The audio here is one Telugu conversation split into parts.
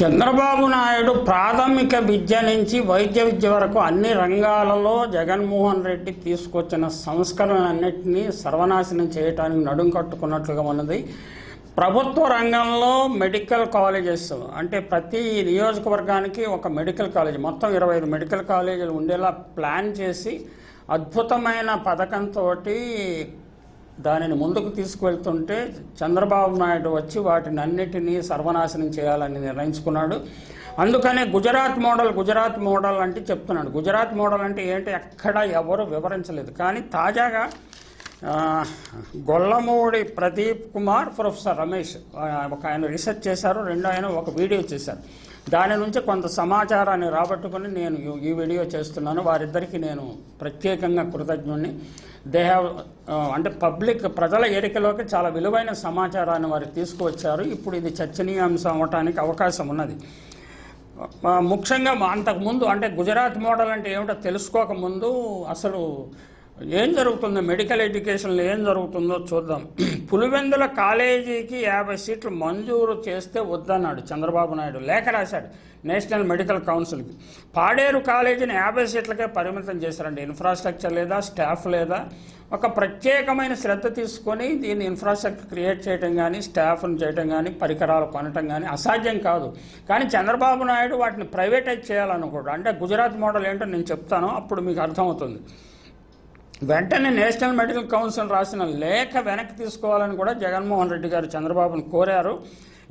చంద్రబాబు నాయుడు ప్రాథమిక విద్య నుంచి వైద్య విద్య వరకు అన్ని రంగాలలో జగన్మోహన్ రెడ్డి తీసుకొచ్చిన సంస్కరణలన్నింటినీ సర్వనాశనం చేయడానికి నడుం కట్టుకున్నట్లుగా ఉన్నది. ప్రభుత్వ రంగంలో మెడికల్ కాలేజెస్ అంటే ప్రతి నియోజకవర్గానికి ఒక మెడికల్ కాలేజ్ మొత్తం ఇరవై ఐదు మెడికల్ కాలేజీలు ఉండేలా ప్లాన్ చేసి అద్భుతమైన పథకంతో దానిని ముందుకు తీసుకువెళ్తుంటే చంద్రబాబు నాయుడు వచ్చి వాటిని అన్నిటినీ సర్వనాశనం చేయాలని నిర్ణయించుకున్నాడు. అందుకనే గుజరాత్ మోడల్ గుజరాత్ మోడల్ అంటే చెప్తున్నాడు. గుజరాత్ మోడల్ అంటే ఏంటి? ఎక్కడ ఎవరు వివరించలేదు. కానీ తాజాగా గొల్లమూడి ప్రదీప్ కుమార్ ప్రొఫెసర్ రమేష్. ఒక ఆయన రీసెర్చ్ చేశారు రెండో ఆయన ఒక వీడియో చేశారు. దాని నుంచి కొంత సమాచారాన్ని రాబట్టుకుని నేను ఈ- వీడియో చేస్తున్నాను. వారిద్దరికీ నేను ప్రత్యేకంగా కృతజ్ఞుణ్ణి. దే హ్యావ్ అంటే పబ్లిక్ ప్రజల ఎరికలోకి చాలా విలువైన సమాచారాన్ని వారు తీసుకువచ్చారు. ఇప్పుడు ఇది చర్చనీయాంశం అవ్వటానికి అవకాశం ఉన్నది. ముఖ్యంగా అంతకుముందు అంటే గుజరాత్ మోడల్ అంటే ఏమిటో తెలుసుకోకముందు అసలు ఏం జరుగుతుందో? మెడికల్ ఎడ్యుకేషన్లో ఏం జరుగుతుందో చూద్దాం. పులివెందుల కాలేజీకి యాభై సీట్లు మంజూరు చేస్తే వద్దన్నాడు చంద్రబాబు నాయుడు. లేఖ రాశాడు నేషనల్ మెడికల్ కౌన్సిల్కి. పాడేరు కాలేజీని యాభై సీట్లకే పరిమితం చేశారండి. ఇన్ఫ్రాస్ట్రక్చర్ లేదా స్టాఫ్ లేదా? ఒక ప్రత్యేకమైన శ్రద్ధ తీసుకొని దీన్ని ఇన్ఫ్రాస్ట్రక్చర్ క్రియేట్ చేయడం కానీ స్టాఫ్ను చేయడం కానీ పరికరాలు కొనటం కానీ అసాధ్యం కాదు. కానీ చంద్రబాబు నాయుడు వాటిని ప్రైవేటైజ్ చేయాలనుకోడు. అంటే గుజరాత్ మోడల్ ఏంటో నేను చెప్తాను అప్పుడు మీకు అర్థమవుతుంది. వెంటనే నేషనల్ మెడికల్ కౌన్సిల్ రాసిన లేఖ వెనక్కి తీసుకోవాలని కూడా జగన్మోహన్ రెడ్డి గారు చంద్రబాబును కోరారు.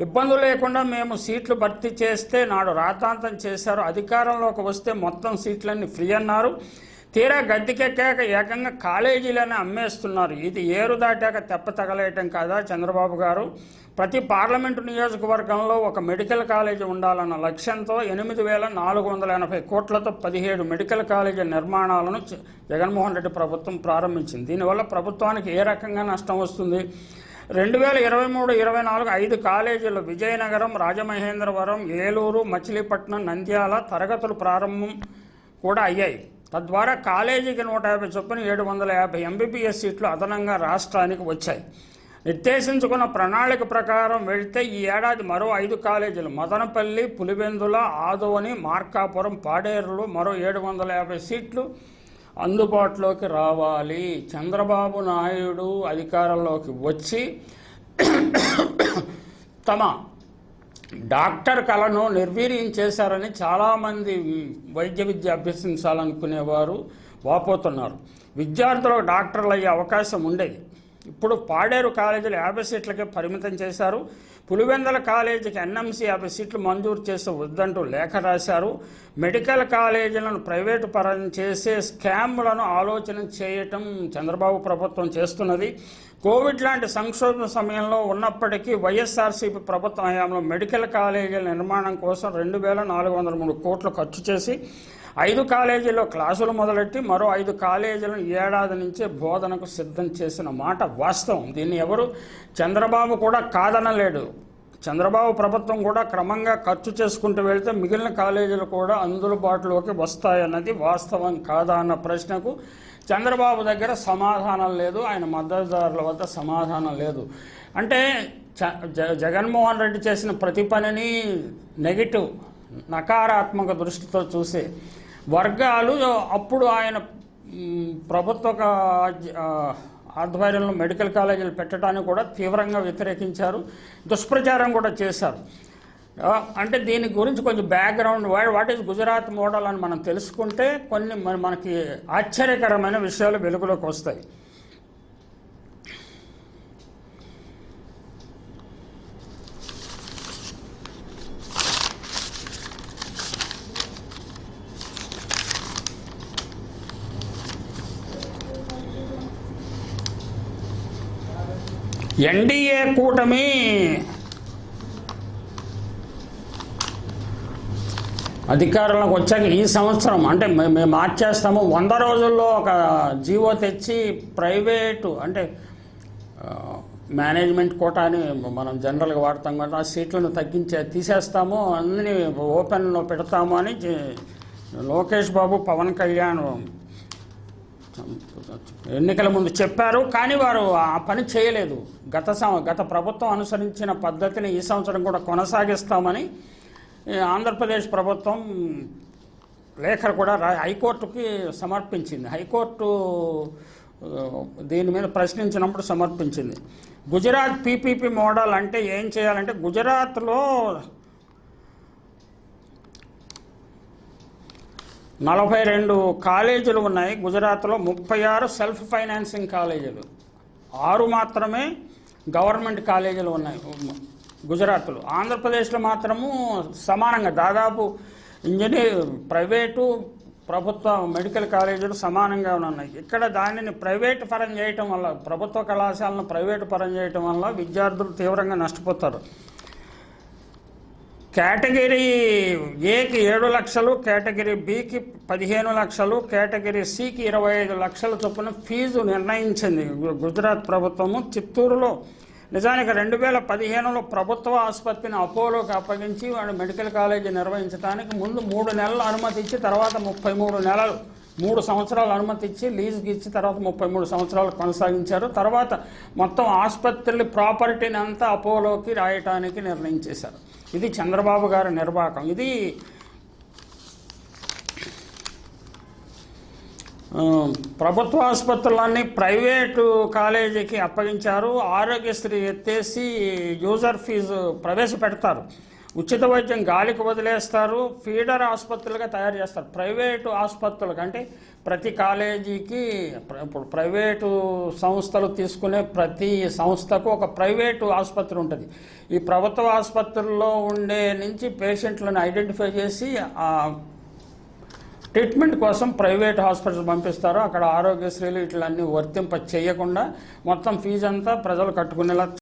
ఇబ్బందులు లేకుండా మేము సీట్లు భర్తీ చేస్తే నాడు రాతాంతం చేశారు. అధికారంలోకి వస్తే మొత్తం సీట్లన్నీ ఫ్రీ అన్నారు. తీరా గద్దెకెక్కాక ఏకంగా కాలేజీలనే అమ్మేస్తున్నారు. ఇది ఏరు దాటాక తెప్ప తగలేయటం కాదా చంద్రబాబు గారు? ప్రతి పార్లమెంటు నియోజకవర్గంలో ఒక మెడికల్ కాలేజీ ఉండాలన్న లక్ష్యంతో ఎనిమిది వేల నాలుగు వందల ఎనభై కోట్లతో పదిహేడు మెడికల్ కాలేజీ నిర్మాణాలను జగన్మోహన్ రెడ్డి ప్రభుత్వం ప్రారంభించింది. దీనివల్ల ప్రభుత్వానికి ఏ రకంగా నష్టం వస్తుంది? రెండు వేల ఇరవై మూడు ఇరవై నాలుగు ఐదు కాలేజీలు విజయనగరం రాజమహేంద్రవరం ఏలూరు మచిలీపట్నం నంద్యాల తరగతులు ప్రారంభం కూడా అయ్యాయి. తద్వారా కాలేజీకి నూట యాభై చొప్పున ఏడు వందల యాభై ఎంబీబీఎస్ సీట్లు అదనంగా రాష్ట్రానికి వచ్చాయి. నిర్దేశించుకున్న ప్రణాళిక ప్రకారం వెళితే ఈ ఏడాది మరో ఐదు కాలేజీలు మదనపల్లి పులివెందుల ఆదోని మార్కాపురం పాడేరులో మరో ఏడు వందల యాభై సీట్లు అందుబాటులోకి రావాలి. చంద్రబాబు నాయుడు అధికారంలోకి వచ్చి తమ డాక్టర్ కళను నిర్వీర్యం చేశారని చాలామంది వైద్య విద్య అభ్యసించాలనుకునేవారు వాపోతున్నారు. విద్యార్థులకు డాక్టర్లు అయ్యే అవకాశం ఉండేది ఇప్పుడు పాడేరు కాలేజీలు యాభై సీట్లకే పరిమితం చేశారు. పులివెందల కాలేజీకి ఎన్ఎంసీ యాభై సీట్లు మంజూరు చేసే వద్దంటూ లేఖ రాశారు. మెడికల్ కాలేజీలను ప్రైవేటు పరం చేసే స్కామ్లను ఆలోచన చేయటం చంద్రబాబు ప్రభుత్వం చేస్తున్నది. కోవిడ్ లాంటి సంక్షోభ సమయంలో ఉన్నప్పటికీ వైఎస్ఆర్సీపీ ప్రభుత్వ హయాంలో మెడికల్ కాలేజీల నిర్మాణం కోసం రెండు వేల నాలుగు వందల మూడు కోట్లు ఖర్చు చేసి ఐదు కాలేజీల్లో క్లాసులు మొదలెట్టి మరో ఐదు కాలేజీలను ఏడాది నుంచే బోధనకు సిద్ధం చేసిన మాట వాస్తవం. దీన్ని ఎవరు? చంద్రబాబు కూడా కాదనలేడు. చంద్రబాబు ప్రభుత్వం కూడా క్రమంగా ఖర్చు చేసుకుంటూ వెళితే మిగిలిన కాలేజీలు కూడా అందుబాటులోకి వస్తాయన్నది వాస్తవం కాదా అన్న ప్రశ్నకు చంద్రబాబు దగ్గర సమాధానం లేదు ఆయన మద్దతుదారుల వద్ద సమాధానం లేదు. అంటే చ- జ- జగన్మోహన్ రెడ్డి చేసిన ప్రతి పనిని నెగిటివ్ నకారాత్మక దృష్టితో చూసే వర్గాలు అప్పుడు ఆయన ప్రభుత్వ ఆధ్వర్యంలో మెడికల్ కాలేజీలు పెట్టడానికి కూడా తీవ్రంగా వ్యతిరేకించారు. దుష్ప్రచారం కూడా చేశారు. అంటే దీని గురించి కొంచెం background what is Gujarat model అని మనం తెలుసుకుంటే కొన్ని మనకి ఆశ్చర్యకరమైన విషయాలు వెలుగులోకి వస్తాయి. ఎన్డీఏ కూటమి అధికారంలోకి వచ్చాక ఈ సంవత్సరం అంటే మేము మార్చేస్తాము. వంద రోజుల్లో ఒక జీవో తెచ్చి ప్రైవేటు అంటే మేనేజ్మెంట్ కోటా అని మనం జనరల్గా వాడతాం కదా ఆ సీట్లను తగ్గించే తీసేస్తాము అన్ని ఓపెన్లో పెడతాము అని లోకేష్ బాబు పవన్ కళ్యాణ్ ఎన్నికల ముందు చెప్పారు కానీ వారు ఆ పని చేయలేదు. గత సం గత ప్రభుత్వం అనుసరించిన పద్ధతిని ఈ సంవత్సరం కూడా కొనసాగిస్తామని ఆంధ్రప్రదేశ్ ప్రభుత్వం లేఖ కూడా హైకోర్టుకి సమర్పించింది. హైకోర్టు దీని మీద ప్రశ్నించినప్పుడు సమర్పించింది. గుజరాత్ పీపీపీ మోడల్ అంటే ఏం చేయాలంటే గుజరాత్లో నలభై రెండు కాలేజీలు ఉన్నాయి. గుజరాత్లో ముప్పై ఆరు సెల్ఫ్ ఫైనాన్సింగ్ కాలేజీలు. ఆరు మాత్రమే గవర్నమెంట్ కాలేజీలు ఉన్నాయి. గుజరాత్లో. ఆంధ్రప్రదేశ్లో మాత్రము సమానంగా. దాదాపు ఇంజనీర్ ప్రైవేటు ప్రభుత్వ మెడికల్ కాలేజీలు సమానంగా ఉన్నాయి. ఇక్కడ దానిని ప్రైవేట్ పరం చేయటం వల్ల ప్రభుత్వ కళాశాలను ప్రైవేటు పరం చేయటం వల్ల విద్యార్థులు తీవ్రంగా నష్టపోతారు. కేటగిరీ ఏకి ఏడు లక్షలు కేటగిరీ బికి పదిహేను లక్షలు కేటగిరీ సికి ఇరవై ఐదు లక్షల చొప్పున ఫీజు నిర్ణయించింది గుజరాత్ ప్రభుత్వము చిత్తూరులో. నిజానికి రెండు వేల పదిహేనులో ప్రభుత్వ ఆసుపత్రిని అపోలోకి అప్పగించి వాడు మెడికల్ కాలేజీ నిర్వహించడానికి ముందు మూడు నెలలు అనుమతి ఇచ్చి తర్వాత ముప్పై మూడు నెలలు మూడు సంవత్సరాలు అనుమతి ఇచ్చి లీజుకి ఇచ్చి తర్వాత ముప్పై మూడు సంవత్సరాలు కొనసాగించారు. తర్వాత మొత్తం ఆసుపత్రి ప్రాపర్టీని అంతా అపోలోకి రాయటానికి నిర్ణయించేశారు. ఇది చంద్రబాబు గారి నిర్వాహకం ఇది ప్రభుత్వ ఆసుపత్రులన్నీ ప్రైవేటు కాలేజీకి అప్పగించారు. ఆరోగ్యశ్రీ ఎత్తేసి యూజర్ ఫీజు ప్రవేశపెడతారు. ఉచిత వైద్యం గాలికి వదిలేస్తారు ఫీడర్ ఆసుపత్రులుగా తయారు చేస్తారు. ప్రైవేటు ఆసుపత్రులకు అంటే ప్రతి కాలేజీకి ఇప్పుడు ప్రైవేటు సంస్థలు తీసుకునే ప్రతి సంస్థకు ఒక ప్రైవేటు ఆసుపత్రి ఉంటుంది. ఈ ప్రభుత్వ ఆసుపత్రుల్లో ఉండే నుంచి పేషెంట్లను ఐడెంటిఫై చేసి ట్రీట్మెంట్ కోసం ప్రైవేట్ హాస్పిటల్ పంపిస్తారు. అక్కడ ఆరోగ్యశ్రీలు ఇట్లన్నీ వర్తింప చేయకుండా మొత్తం ఫీజు అంతా ప్రజలు కట్టుకునేలా